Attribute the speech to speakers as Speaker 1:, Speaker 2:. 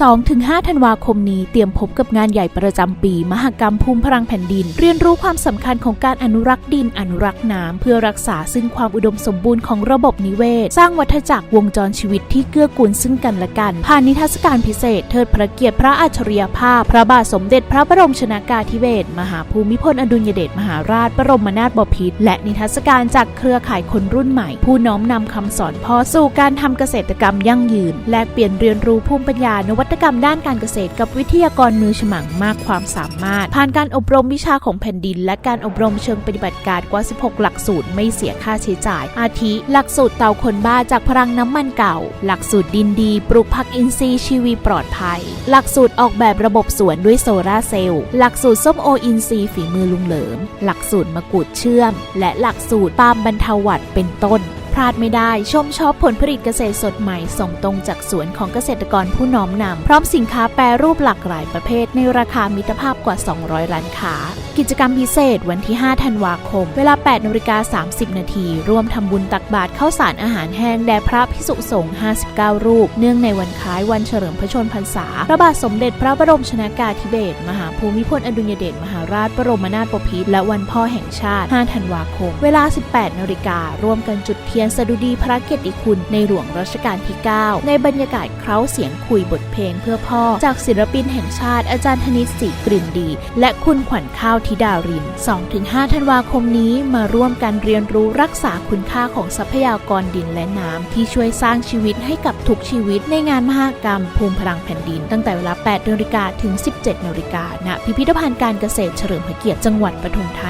Speaker 1: 2-5 ธันวาคมนี้เตรียมพบกับงานใหญ่ประจำปี มหกรรมภูมิพลังแผ่นดิน เรียนรู้ความสำคัญของการอนุรักษ์ดินอนุรักษ์น้ำเพื่อรักษาซึ่งความอุดมสมบูรณ์ของระบบนิเวศ สร้างวัฏจักรวงจรชีวิตที่เกื้อกูลซึ่งกันและกัน ผ่านนิทรรศการพิเศษ เทิดพระเกียรติพระอัจฉริยภาพ พระบาทสมเด็จพระบรมชนากาธิเบศรมหาภูมิพลอดุลยเดชมหาราชบรมนาถบพิตรและนิทรรศการจากเครือข่ายคนรุ่นใหม่ ผู้น้อมนำคำสอนพ่อสู่การทำเกษตรกรรมยั่งยืน แลกเปลี่ยนเรียนรู้ภูมิปัญญานวัตตกรรมด้านการเกษตรกับวิทยากรมือฉมังมากความสามารถ ผ่านการอบรมวิชาของแผ่นดิน และการอบรมเชิงปฏิบัติการกว่า 16 หลักสูตรไม่เสียค่าใช้จ่าย อาทิ หลักสูตรเตาคนบ้าจากพลังน้ำมันเก่า หลักสูตรดินดี ปลูกผักอินทรีย์ชีวีปลอดภัย หลักสูตรออกแบบระบบสวนด้วยโซลาร์เซลล์ หลักสูตรส้มโออินทรีย์ฝีมือลุงเหลิม หลักสูตรมะกรูดเชื่อม และหลักสูตรปาล์มบรรเทาหวัดเป็นต้น ลาดไม่ได้ ชมชอบผลผลิตเกษตรสดใหม่ ส่งตรงจากสวนของเกษตรกรผู้น้อมนำ พร้อมสินค้าแปรรูปหลากหลายประเภท ในราคามิตรภาพกว่า 200 ร้านค้า กิจกรรมพิเศษวันที่ 5 ธันวาคม เวลา 8นาฬิกา30 นาทีร่วมทำบุญตักบาตรข้าวสารอาหารแห้งแด่พระพิสุสงฆ์59 รูป เนื่องในวันคล้ายวันเฉลิมพระชนมพรรษา พระบาทสมเด็จพระบรมชนากาธิเบศรมหาภูมิพลอดุลยเดชมหาราชบรมนาถบพิตรและวันพ่อแห่งชาติ 5 ธันวาคม เวลา 18นาฬิการ่วมกันจุดเทียนสดุดีพระเกียรติคุณในหลวงรัชกาลที่ 9 ในบรรยากาศเคล้าเสียงคุยบทเพลงเพื่อพ่อ จากศิลปินแห่งชาติอาจารย์ธนิตศรีกลิ่นดี และคุณขวัญข้าวธิดาริน 2-5 ธันวาคมนี้มาร่วมกันเรียนรู้รักษาคุณค่าของทรัพยากรดินและน้ำที่ช่วยสร้างชีวิตให้กับทุกชีวิตในงานมหกรรม ภูมิพลังแผ่นดิน ตั้งแต่เวลา8นาฬิกาถึง 17นาฬิกาณพิพิธภัณฑ์การเกษตรเฉลิมพระเกียรติจังหวัดปทุมธานี